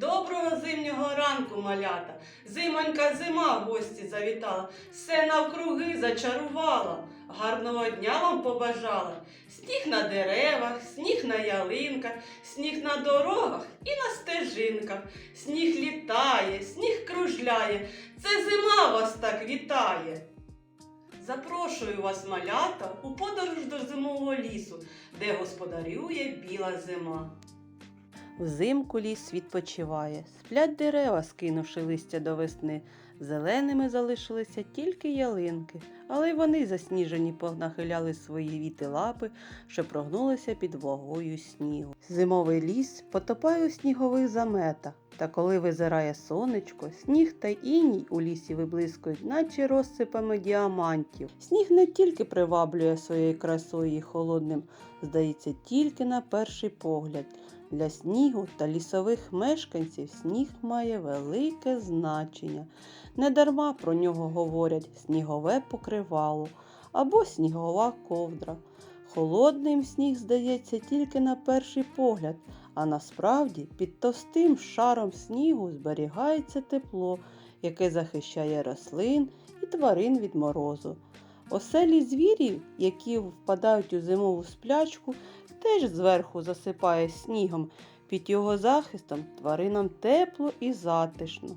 Доброго зимнього ранку, малята. Зимонька зима в гості завітала, все навкруги зачарувала. Гарного дня вам побажала. Сніг на деревах, сніг на ялинках, сніг на дорогах і на стежинках. Сніг літає, сніг кружляє. Це зима вас так вітає. Запрошую вас, малята, у подорож до зимового лісу, де господарює біла зима. Взимку ліс відпочиває, сплять дерева, скинувши листя до весни. Зеленими залишилися тільки ялинки, але й вони засніжені понахиляли свої віти лапи, що прогнулися під вагою снігу. Зимовий ліс потопає у снігових заметах, та коли визирає сонечко, сніг та іній у лісі виблискують, наче розсипами діамантів. Сніг не тільки приваблює своєю красою і холодним, здається, тільки на перший погляд. Для снігу та лісових мешканців сніг має велике значення. Недарма про нього говорять снігове покривало або снігова ковдра. Холодним сніг здається тільки на перший погляд, а насправді під товстим шаром снігу зберігається тепло, яке захищає рослин і тварин від морозу. Оселі звірів, які впадають у зимову сплячку, теж зверху засипає снігом. Під його захистом тваринам тепло і затишно.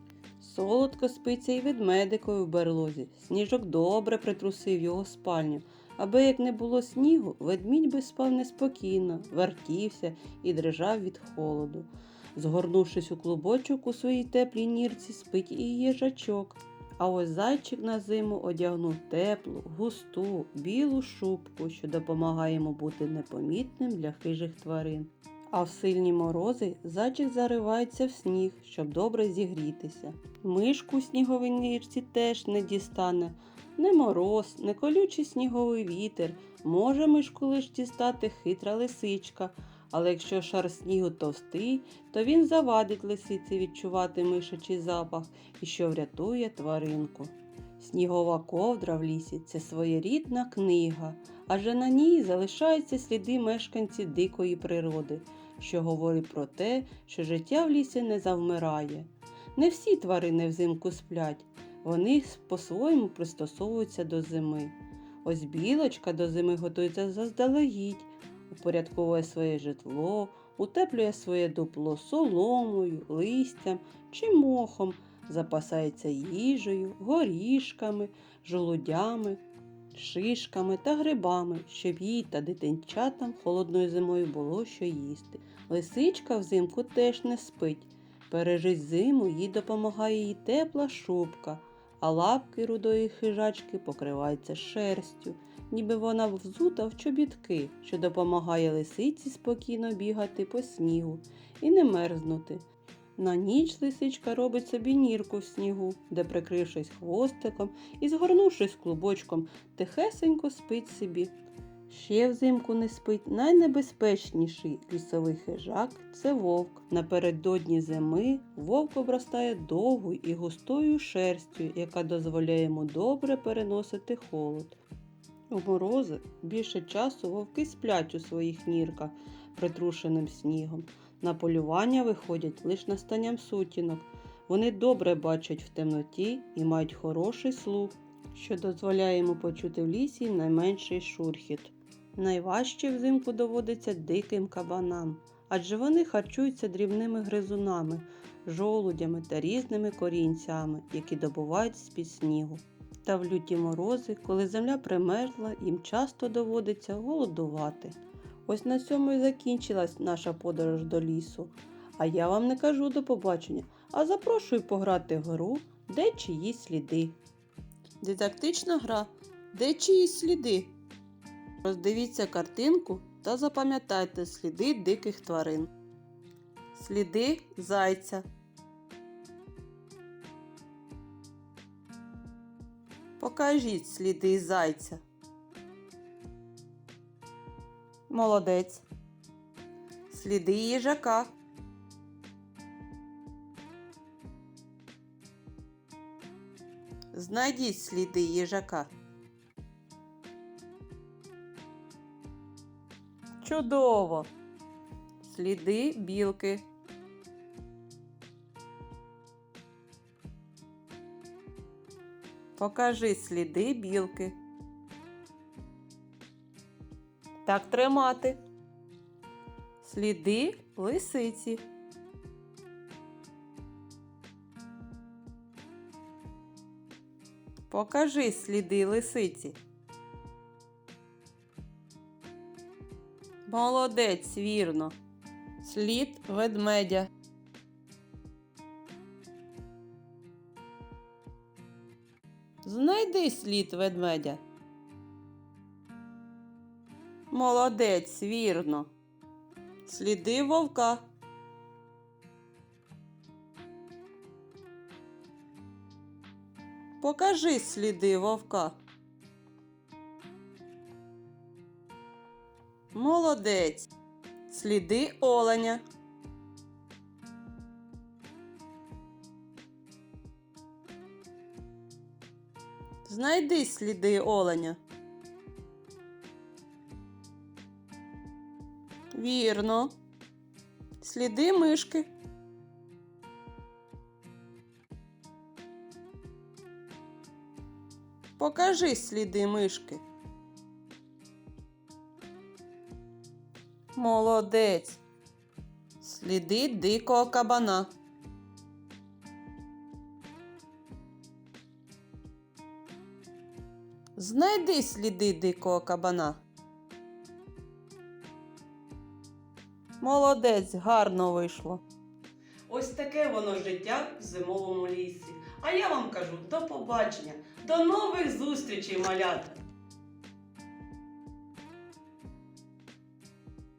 Солодко спиться й ведмедикові в берлозі. Сніжок добре притрусив його спальню. Аби як не було снігу, ведмідь би спав неспокійно, вертівся і дрижав від холоду. Згорнувшись у клубочок у своїй теплій нірці, спить і їжачок. А ось зайчик на зиму одягнув теплу, густу, білу шубку, що допомагає йому бути непомітним для хижих тварин. А в сильні морози зайчик заривається в сніг, щоб добре зігрітися. Мишку сніговій нирці теж не дістане. Не мороз, не колючий сніговий вітер. Може мишку лиш дістати хитра лисичка, але якщо шар снігу товстий, то він завадить лисиці відчувати мишачий запах і що врятує тваринку. Снігова ковдра в лісі це своєрідна книга, адже на ній залишаються сліди мешканців дикої природи, що говорить про те, що життя в лісі не завмирає. Не всі тварини взимку сплять, вони по-своєму пристосовуються до зими. Ось білочка до зими готується заздалегідь, упорядковує своє житло, утеплює своє дупло соломою, листям чи мохом, запасається їжею, горішками, жолудями, шишками та грибами, щоб їй та дитинчатам холодною зимою було що їсти. Лисичка взимку теж не спить. Пережить зиму їй допомагає її тепла шубка, а лапки рудої хижачки покриваються шерстю, ніби вона взута в чобітки, що допомагає лисиці спокійно бігати по снігу і не мерзнути. На ніч лисичка робить собі нірку в снігу, де, прикрившись хвостиком і згорнувшись клубочком, тихесенько спить собі. Ще взимку не спить найнебезпечніший лісовий хижак це вовк. Напередодні зими вовк обростає довгою і густою шерстю, яка дозволяє йому добре переносити холод. У морози більше часу вовки сплять у своїх нірках, притрушеним снігом. На полювання виходять лише настанням сутінок. Вони добре бачать в темноті і мають хороший слух, що дозволяє йому почути в лісі найменший шурхіт. Найважче взимку доводиться диким кабанам, адже вони харчуються дрібними гризунами, жолудями та різними корінцями, які добувають з-під снігу. Та в люті морози, коли земля примерзла, їм часто доводиться голодувати. Ось на цьому і закінчилась наша подорож до лісу. А я вам не кажу до побачення, а запрошую пограти в гру Де чиї сліди. Дидактична гра Де чиї сліди? Роздивіться картинку та запам'ятайте сліди диких тварин. Сліди зайця. Покажіть сліди зайця. Молодець. Сліди їжака. Знайдіть сліди їжака. Чудово! Сліди білки. Покажи сліди білки. Так тримати. Сліди лисиці. Покажи сліди лисиці. Молодець, вірно. Слід ведмедя. Знайди слід ведмедя. Молодець, вірно. Сліди вовка. Покажи сліди вовка. Молодець. Сліди оленя. Знайди сліди оленя. Вірно. Сліди мишки. Покажи сліди мишки. Молодець. Сліди дикого кабана. Знайди сліди дикого кабана. Молодець, гарно вийшло. Ось таке воно життя в зимовому лісі. А я вам кажу до побачення, до нових зустрічей, малята!